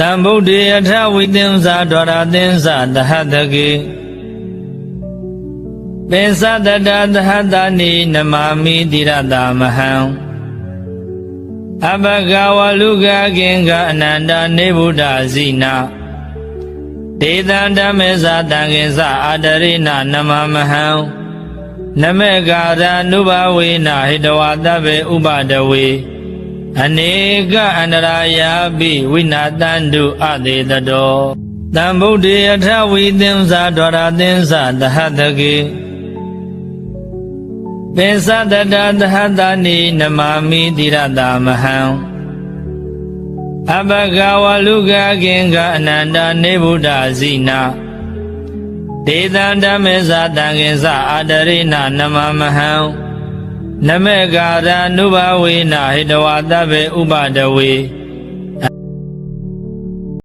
တံဗုဒ္ဓေအထဝိသင်္စာဒွါရသင်္စာတဟတကေပိသတတသဟတနိနမာမိတိရတာမဟံအဘဂဝလူကကင်္ဂအနန္တနေဗုဒ္ဓဇိနာဒေသံဓမ္မေဇာတံကိသအာတရိနနမမဟံနမေကာရနုဘဝေနဟိတဝါတဗေဥပဒဝေ အနေကအန္တရာယာပိဝိနာတန္တုအသေးတတောတံဗုဒ္ဓေအထဝိသင်္စာဒွါရသင်္စာတဟတကေပိသတတသဟတနိနမာမိတိရတာမဟံအဘဂဝလူကကင်္ဂအနန္တနေဗုဒ္ဓဇိနာဒေသံဓမ္မေဇာတံကိသအာတရိနနမမဟံ နမေကာရနုဘဝေနဟိတဝါတဗေဥပဒဝေ